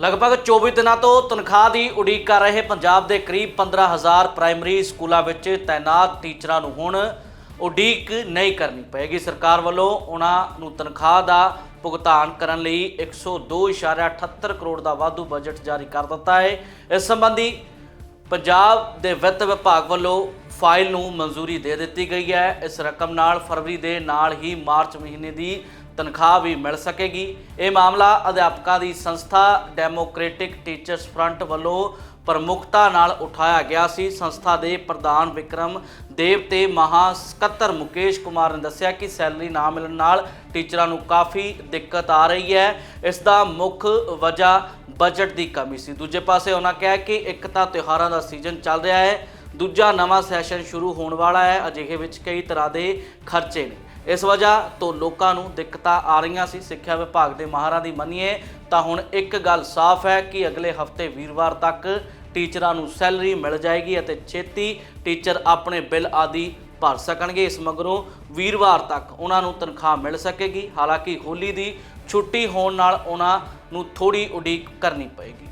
ਲਗਭਗ 24 ਦਿਨਾਂ ਤੋਂ ਤਨਖਾਹ ਦੀ ਉਡੀਕ ਕਰ ਰਹੇ ਪੰਜਾਬ ਦੇ ਕਰੀਬ 15000 ਪ੍ਰਾਇਮਰੀ ਸਕੂਲਾਂ ਵਿੱਚ ਤਾਇਨਾਤ ਟੀਚਰਾਂ ਨੂੰ ਹੁਣ ਉਡੀਕ ਨਹੀਂ ਕਰਨੀ ਪਏਗੀ। ਸਰਕਾਰ ਵੱਲੋਂ ਉਹਨਾਂ ਨੂੰ ਤਨਖਾਹ ਦਾ ਭੁਗਤਾਨ ਕਰਨ ਲਈ 102.78 ਕਰੋੜ ਦਾ ਵਾਧੂ ਬਜਟ ਜਾਰੀ ਕਰ ਦਿੱਤਾ ਹੈ। ਇਸ ਸੰਬੰਧੀ ਪੰਜਾਬ ਦੇ ਵਿੱਤ ਵਿਭਾਗ ਵੱਲੋਂ ਫਾਈਲ ਨੂੰ ਮਨਜ਼ੂਰੀ ਦੇ ਦਿੱਤੀ ਗਈ ਹੈ। ਇਸ ਰਕਮ ਨਾਲ ਫਰਵਰੀ ਦੇ ਨਾਲ ਹੀ ਮਾਰਚ ਮਹੀਨੇ ਦੀ ਤਨਖਾਹ ਵੀ ਮਿਲ ਸਕੇਗੀ। ਇਹ ਮਾਮਲਾ ਅਧਿਆਪਕਾਂ ਦੀ ਸੰਸਥਾ ਡੈਮੋਕ੍ਰੈਟਿਕ ਟੀਚਰਸ ਫਰੰਟ ਵੱਲੋਂ ਪ੍ਰਮੁਖਤਾ ਨਾਲ ਉਠਾਇਆ ਗਿਆ ਸੀ। ਸੰਸਥਾ ਦੇ ਪ੍ਰਧਾਨ ਵਿਕਰਮ ਦੇਵ ਤੇ ਮਹਾ ਸਕੱਤਰ ਮੁਕੇਸ਼ ਕੁਮਾਰ ਨੇ ਦੱਸਿਆ ਕਿ ਸੈਲਰੀ ਨਾ ਮਿਲਣ ਨਾਲ ਟੀਚਰਾਂ ਨੂੰ ਕਾਫੀ ਦਿੱਕਤ ਆ ਰਹੀ ਹੈ। ਇਸ ਦਾ ਮੁੱਖ ਵਜ੍ਹਾ ਬਜਟ ਦੀ ਕਮੀ ਸੀ। ਦੂਜੇ ਪਾਸੇ ਉਹਨਾਂ ਕਿਹਾ ਕਿ ਇੱਕ ਤਾਂ ਤਿਉਹਾਰਾਂ ਦਾ ਸੀਜ਼ਨ ਚੱਲ ਰਿਹਾ ਹੈ। ਦੂਜਾ ਨਵਾਂ ਸੈਸ਼ਨ ਸ਼ੁਰੂ ਹੋਣ ਵਾਲਾ ਹੈ। ਅਜਿਹੇ ਵਿੱਚ ਕਈ ਤਰ੍ਹਾਂ ਦੇ ਖਰਚੇ ਨੇ। ਇਸ ਵਜ੍ਹਾ ਤੋਂ ਲੋਕਾਂ ਨੂੰ ਦਿੱਕਤਾਂ ਆ ਰਹੀਆਂ ਸੀ। ਸਿੱਖਿਆ ਵਿਭਾਗ ਦੇ ਮਾਹਰਾਂ ਦੀ ਮੰਨੀਏ ਤਾਂ ਹੁਣ ਇੱਕ ਗੱਲ ਸਾਫ਼ ਹੈ ਕਿ ਅਗਲੇ ਹਫ਼ਤੇ ਵੀਰਵਾਰ ਤੱਕ ਟੀਚਰਾਂ ਨੂੰ ਸੈਲਰੀ ਮਿਲ ਜਾਏਗੀ ਅਤੇ ਛੇਤੀ ਟੀਚਰ ਆਪਣੇ ਬਿੱਲ ਆਦਿ ਭਰ ਸਕਣਗੇ। ਇਸ ਮਗਰੋਂ ਵੀਰਵਾਰ ਤੱਕ ਉਹਨਾਂ ਨੂੰ ਤਨਖਾਹ ਮਿਲ ਸਕੇਗੀ। ਹਾਲਾਂਕਿ ਹੋਲੀ ਦੀ ਛੁੱਟੀ ਹੋਣ ਨਾਲ ਉਹਨਾਂ ਨੂੰ ਥੋੜੀ ਉਡੀਕ ਕਰਨੀ ਪਏਗੀ।